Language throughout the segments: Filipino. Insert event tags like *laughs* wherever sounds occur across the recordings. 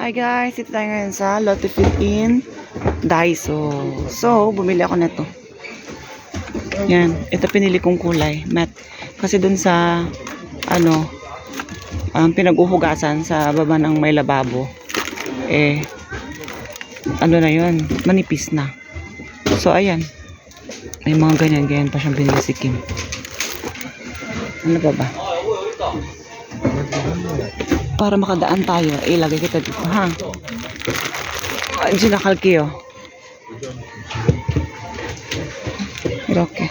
Hi guys, ito tayo ngayon sa Lotte Fit in Daiso. So, bumili ako nito. Yan, ito pinili kong kulay, matte. Kasi dun sa, ano, um, pinag-uhugasan sa baba ng may lababo, eh, ano na yun, manipis na. So, ayan. May mga ganyan-ganyan pa siyang binili si Kim. Ano pa ba? para makadaan tayo. Eh, ilagay kita dito, ha? Ah, Ay, sinakalki, oh. Roque.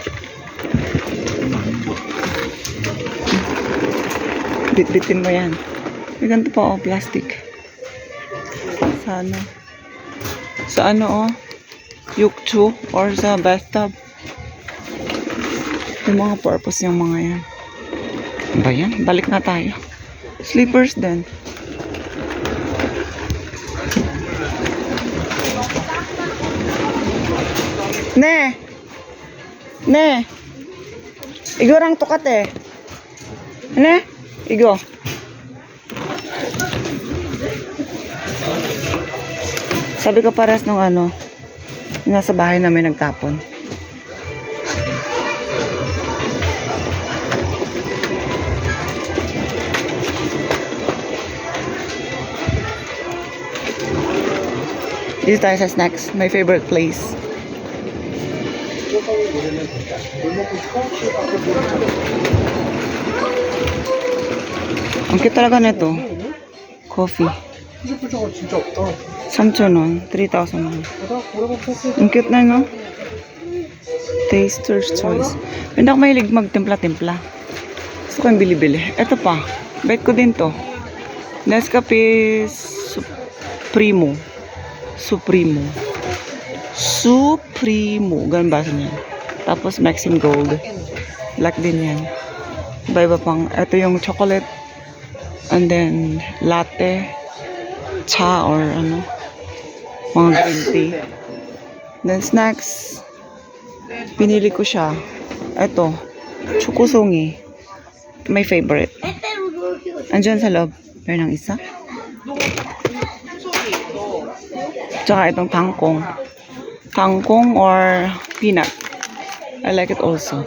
Bitbitin mo yan. May ganito pa, oh, plastic. Sa ano? Sa ano, oh? Yukchu or sa bathtub. Yung mga purpose yung mga yan. Ba yan? Balik na tayo. Slippers din. Ne! Ne! Igo rang tukat eh. Ne? Igo. Sabi ko pares nung ano, nasa bahay namin nagtapon. Dito tayo sa snacks. My favorite place. Ang cute talaga nito. Coffee. 3,000원. 3,000원. Ang cute na, no? Taster's choice. Hindi ako mahilig magtimpla-timpla. Gusto ko yung bili-bili. Ito pa. Bet ko din to. Nescafe Supremo. Supremo. Supremo. Ganun ba niya? Tapos Maxim Gold. Black din yan. Iba-iba pang. Ito yung chocolate. And then latte. Cha or ano. Mga green tea. Then snacks. Pinili ko siya. Ito. Chukusongi. My favorite. Andyan sa loob. Meron ng isa. Tsaka itong tangkong. Tangkong or peanut. I like it also.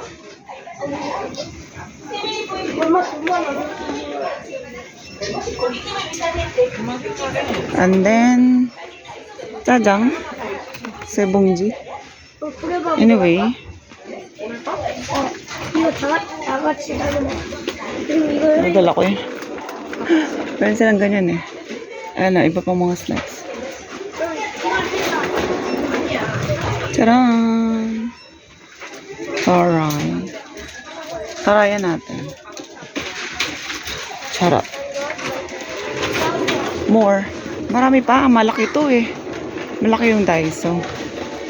And then, jajang, sebongji. Anyway, Nagdala ko eh. *laughs* Meron silang ganyan eh. Ayan na, iba pang mga snacks. Charan! Charan. Tarayan natin. Charot. More. Marami pa. Malaki to eh. Malaki yung Daiso.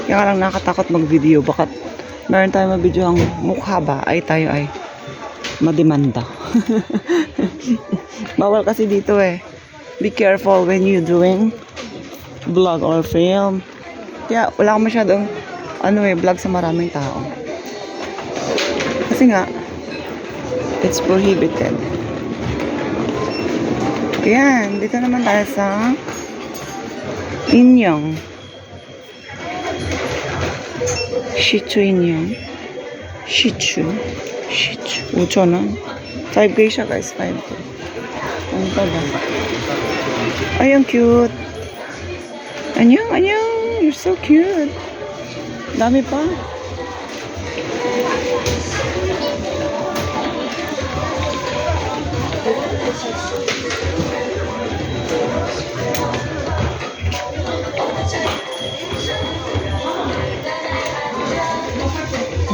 Kaya lang nakatakot mag-video. Bakat meron tayong mag-video ang mukha ba ay tayo ay mademanda. *laughs* Bawal kasi dito eh. Be careful when you doing vlog or film. Kaya wala akong masyadong ano eh, vlog sa maraming tao. Kasi nga, it's prohibited. Ayan, dito naman tayo sa Inyong. Shih Tzu Inyong. Shih Tzu. Shih Tzu. 5,000원. 5K siya guys, 5K. Ano pa ba? Ay, ang cute. Anyong, anyong. You're so cute. Dami pa.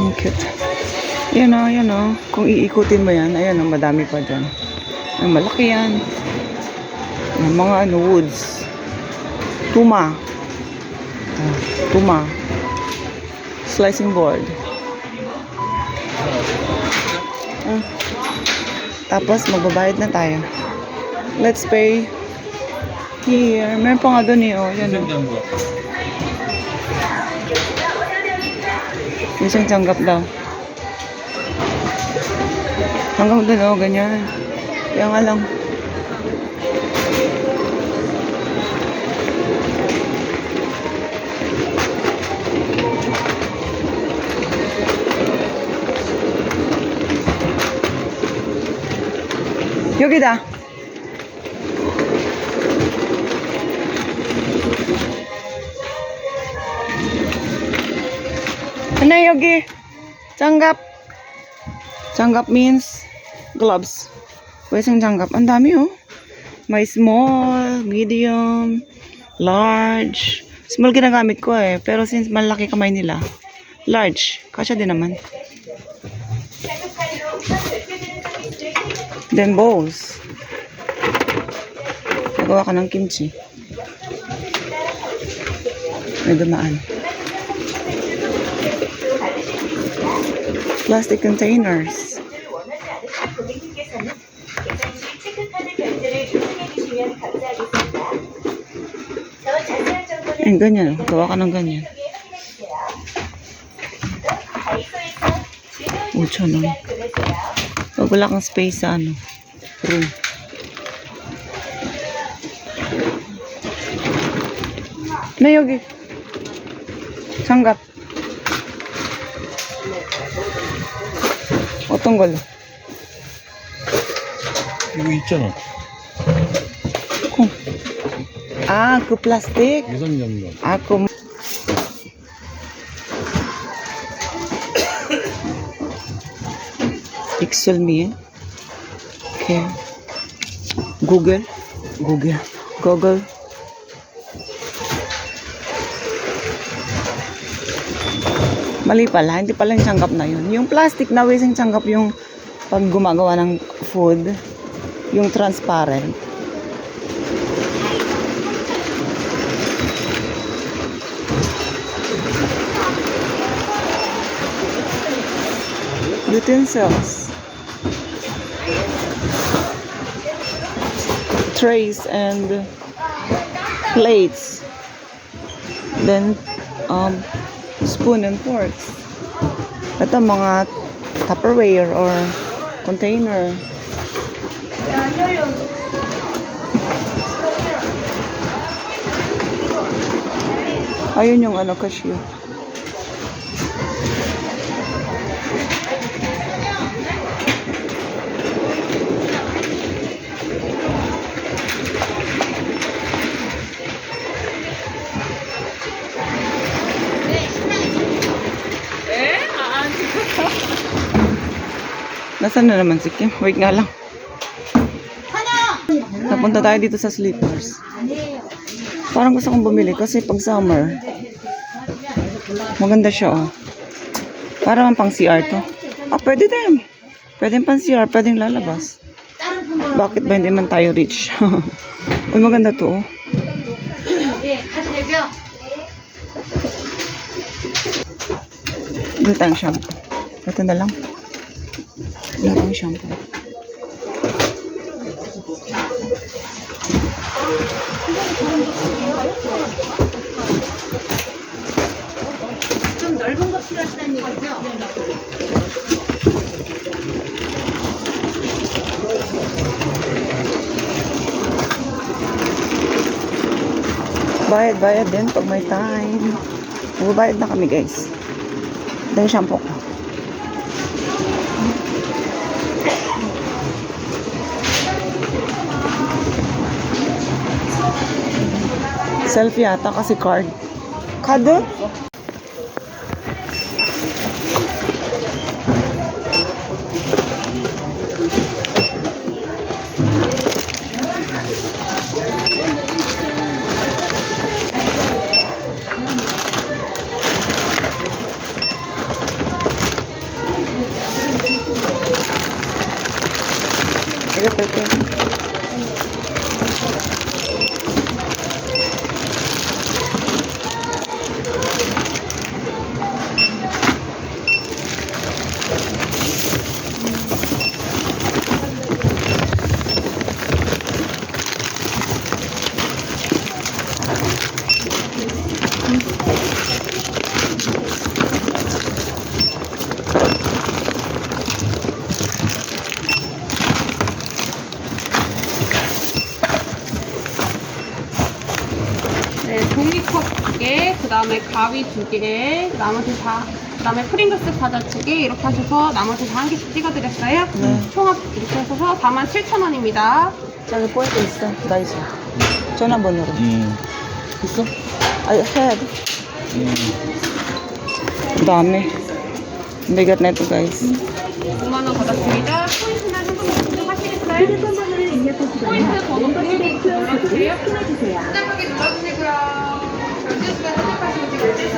Ang cute. Yan o, yan o. Kung iikutin mo yan, ayan o, madami pa dyan. Ay, malaki yan. Yung mga ano, woods. Tuma. Ah, Tuma. Slicing board. Ah. Tapos, magbabayad na tayo. Let's pay here. Meron pa nga doon eh, oh. Yan o. Isang tanggap daw. Hanggang doon, oh, ganyan. Kaya nga lang. 여기다. Ano 여기? 장갑. 장갑 means gloves. 외생 장갑. Ang dami oh. May small, medium, large. Small ginagamit ko eh. Pero since malaki kamay nila, large. Kasya din naman. Then bowls. Nagawa ka ng kimchi. May dumaan. Plastic containers. Ayun, ganyan. Gawa ka ng ganyan. Mucho, no? Pag wala kang space sa ano, room. 네, 여기. 장갑. 어떤 걸로? 이거 있잖아. 콩. 아, 그 플라스틱? 유선염료. 아, 그. Excel me. Okay. Google. Google. Google. Mali pala, hindi pala yung tsanggap na yun. Yung plastic na wasing tsanggap yung pag gumagawa ng food, yung transparent. utensils, trays and plates, then um, spoon and forks. Ito mga Tupperware or container. Ayun yung ano, cashew. Nasaan na naman si Kim? Wait nga lang. Napunta tayo dito sa slippers. Parang gusto kong bumili kasi pag summer, maganda siya oh. Para man pang CR to. Ah, pwede din. Pwede pang CR, pwedeng lalabas. Bakit ba hindi man tayo rich? *laughs* Uy, maganda to oh. Dito tayong shampoo. Ito na lang. Tayong shampoo. Bayad, bayad din pag may time. Magbabayad na kami guys. Yung shampoo ko. Selfie ata kasi card. Card? Ito, ito. 다음에 가위 두 개, 나머지 다, 그 다음에 프링글스 과자 두 개, 이렇게 하셔서 나머지 다 한 개씩 찍어드렸어요. 네. 총합 이렇게 해서 해서 47,000원입니다. 저기 포인트 있어. 다이소. 전화번호로. 음. 있어? 아, 해야 돼. 음. Bigat na ito, guys. 5만원 받았습니다. 포인트는 한번 하시겠어요? 포인트 번호 공유링크 눌러주세요. 시작하게 눌러주시고요.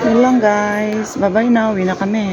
Yun lang, guys. Bye-bye na. Uwi na kami.